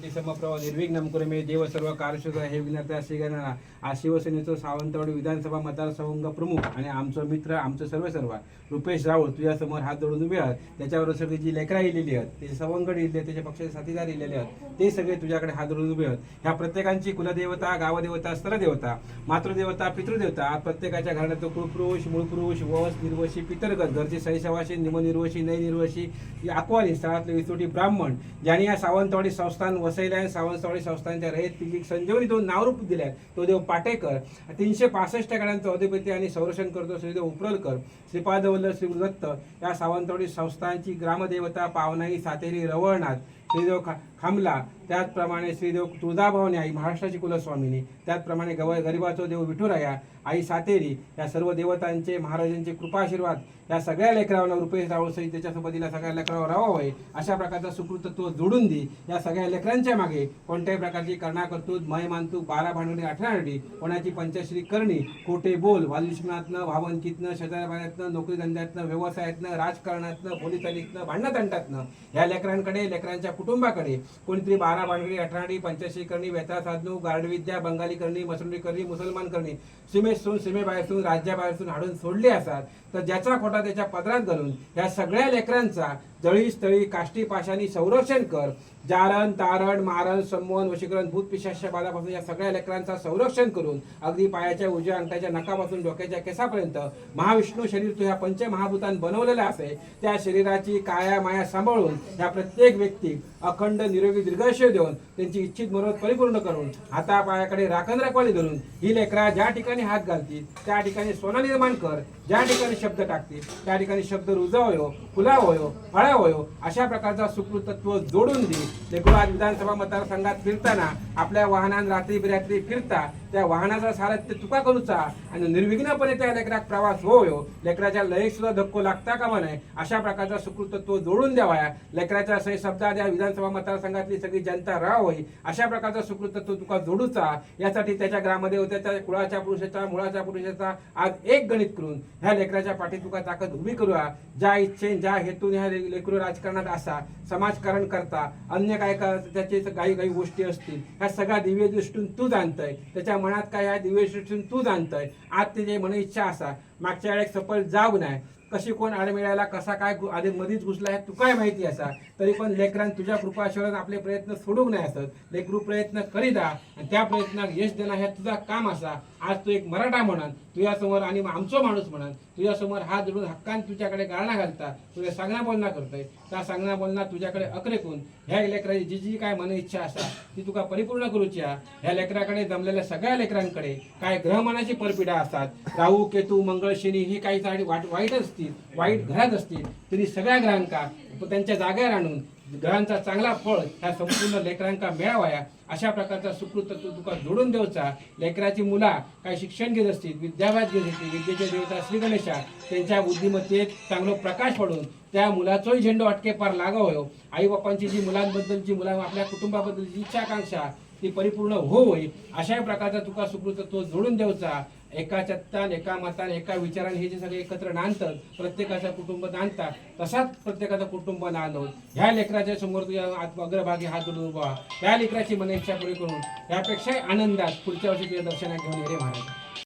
कोटी समप्रभ निर्विघ्न कुरमे देव सर्व कार्यशोध हे विनंती श्रीगणना. आज शिवसेनेचं सावंतवाडी विधानसभा मतदारसंघ प्रमुख आणि आमचं मित्र आमचं सर्व सर्व रुपेश राऊळ तुझ्यासमोर हात जोडून उभे आहात. त्याच्यावर सगळी जी लेकरा इलेली आहेत. ते सवंगड इले त्याच्या पक्षाचे साथीदार इलेले आहेत. ते सगळे तुझ्याकडे हात जोडून उभे आहेत. ह्या प्रत्येकांची कुलदेवता गावदेवता स्थलदेवता मातृदेवता पितृदेवता. आज प्रत्येकाच्या घराण्यात कुळपुरुष मूळपुरुष वंश निर्वशी पितरगत घरचे सैसवाशी निमनिर्वशी नैनिर्वशी अकवाली स्थळातले विसोटी ब्राह्मण. ज्यांनी या सावंतवाडी संस्थान वसईला सावंतवाडी संस्थांच्या रहित पिल्ली संजीवनी दोन नावरूप दिले आहेत. तो देव पाटेकर तीनशे पासष्ट गणांचं अधिपती आणि संरक्षण करतो श्रीदेव उपरलकर श्रीपाद वल्लभ श्री या सावंतवाडी संस्थांची ग्रामदेवता पावनाई सातेरी रवळनाथ श्रीदेव खा खांबला त्याचप्रमाणे श्रीदेव तुळजाभवानी आई महाराष्ट्राची कुलस्वामिनी त्याचप्रमाणे गव गरिबाचो देव विठुराया आई सातेरी या सर्व देवतांचे महाराजांचे कृपाशीर्वाद या सगळ्या लेकरांना रुपेश रावळ सहित त्याच्यासोबत या सगळ्या लेकरावर राहावं अशा प्रकारचा सुकृतत्व जोडून दे. या सगळ्या लेकरांच्या मागे कोणत्याही प्रकारची कर्णा करतूत मय मानतू बारा भांडवली अठरा कोणाची पंचश्री करणी खोटे बोल वालुष्मनातनं भावंकीतनं शेजारबाऱ्यातनं नोकरी धंद्यातनं व्यवसायातनं राजकारणातनं पोलिसालीतनं भांडणतंटातनं या लेकरांकडे लेकरांच्या कुटुंबाकडे कोणीतरी बारा भांडवली अठराडी पंचश्री करणी व्यथा साधनू गार्डविद्या बंगाली करणी मसुंडी करणी मुसलमान करणी सीमेसून सीमेबाहेरसून राज्याबाहेरसून हाडून सोडले असतात तर ज्याचा खोटा त्याच्या पदरात घालून या सगळ्या लेकरांचा जळी स्थळी काष्टी पाशानी संरक्षण कर. जारण तारण मारण संमोहन वशीकरण भूत पिशाच्या बाधापासून या सगळ्या लेकरांचा संरक्षण करून अगदी पायाच्या उजव्या अंगठ्याच्या नकापासून डोक्याच्या केसापर्यंत महाविष्णू शरीर तू ह्या पंचमहाभूतान बनवलेलं असे त्या शरीराची काया माया सांभाळून ह्या प्रत्येक व्यक्ती अखंड निरोगी दीर्घायुष्य देऊन त्यांची इच्छित मनोरथ परिपूर्ण करून हातापायाकडे राखण रखवाली धरून ही लेकरा ज्या ठिकाणी हात घालतील त्या ठिकाणी सोनं निर्माण कर. ज्या ठिकाणी शब्द टाकतील त्या ठिकाणी शब्द रुजावयो फुलावयो फळावयो अशा प्रकारचा सुकृतत्व जोडून दे लेकरू विधानसभा मतदारसंघात फिरताना आपल्या वाहनान रात्री बिरात्री फिरता त्या वाहनाचा सारथ्य तुका करूचा आणि निर्विघ्नपणे त्या लेकराक प्रवास होयो लेकराच्या लयक सुद्धा धक्को लागता कामा नये अशा प्रकारचा सुकृतत्व जोडून द्यावा लेकराच्या सही शब्दात या विधानसभा मतदारसंघातली सगळी जनता राहावी अशा प्रकारचा सुकृतत्व तुका जोडूचा. यासाठी त्याच्या ग्रामदेवतेच्या कुळाच्या पुरुषाचा मुळाच्या पुरुषाचा आज एक गणित करून ह्या लेकराच्या पाठी तुका ताकद उभी करूया. ज्या इच्छेन ज्या हेतून ह्या ले- राजकारणात असा समाजकारण करता अन्य काय का त्याचे काही काही गोष्टी असतील. ह्या सगळ्या दिव्य दृष्टीतून तू जाणतंय. त्याच्या मनात काय ह्या दिव्य दृष्टीतून तू जाणतंय. आज त्याची मन इच्छा असा मागच्या वेळेस सफल जाऊ नाही. कशी कोण आड मिळायला कसा काय आधी मधीच घुसला आहे तू काय माहिती असा. तरी पण लेकरांनी तुझ्या कृपाशिवाय आपले प्रयत्न सोडूक नाही असत. लेकरू प्रयत्न करीत आणि त्या प्रयत्नात यश देणं हे तुझा काम असा. आज तू एक मराठा म्हणून तुझ्यासमोर आणि आमचो माणूस म्हणून तुझ्यासमोर हात जोडून हक्कान तुझ्याकडे गाळणा घालता. तुझ्या सांगणा बोलणा करतोय. त्या सांगणा बोलणा तुझ्याकडे अकरेकून ह्या लेकराची जी जी काय मन इच्छा असा ती तुका परिपूर्ण करूची हा. ह्या लेकराकडे जमलेल्या सगळ्या लेकरांकडे काय ग्रहमानाची परपिडा असतात. राहू केतू मंगळ शनी ही काही वाईट वाट असतील वाईट घरात असतील तरी सगळ्या ग्रहांका त्यांच्या जागेवर आणून ग्रहांचा चांगला फळ ह्या संपूर्ण लेकरांका मिळावाया. अशा प्रकारचा सुकृत तू तुका जोडून देऊचा. लेकराची मुला काही शिक्षण घेत असतील विद्याभ्यास घेत असतील विद्येचे देवता श्री गणेशा त्यांच्या बुद्धिमत्तेत चांगलं प्रकाश पडून त्या मुलाचोही झेंडो अटके पार लागावयो. आई बापांची जी मुलांबद्दलची मुला आपल्या कुटुंबाबद्दलची इच्छाकांक्षा ती परिपूर्ण हो होई अशा प्रकारचा तुका सुकृतत्व जोडून देऊचा. एका चत्तान एका मतान एका विचाराने हे जे सगळे एकत्र नांदतात प्रत्येकाचा कुटुंब नांदतात तसाच प्रत्येकाचा कुटुंब नांदवून ह्या लेकराच्या समोर तुझ्या अग्रभागी हात जोडून उभा त्या लेकराची मन इच्छा पुरी करून यापेक्षाही आनंदात पुढच्या वर्षी तुझ्या दर्शनात घेऊन ये रे महाराज.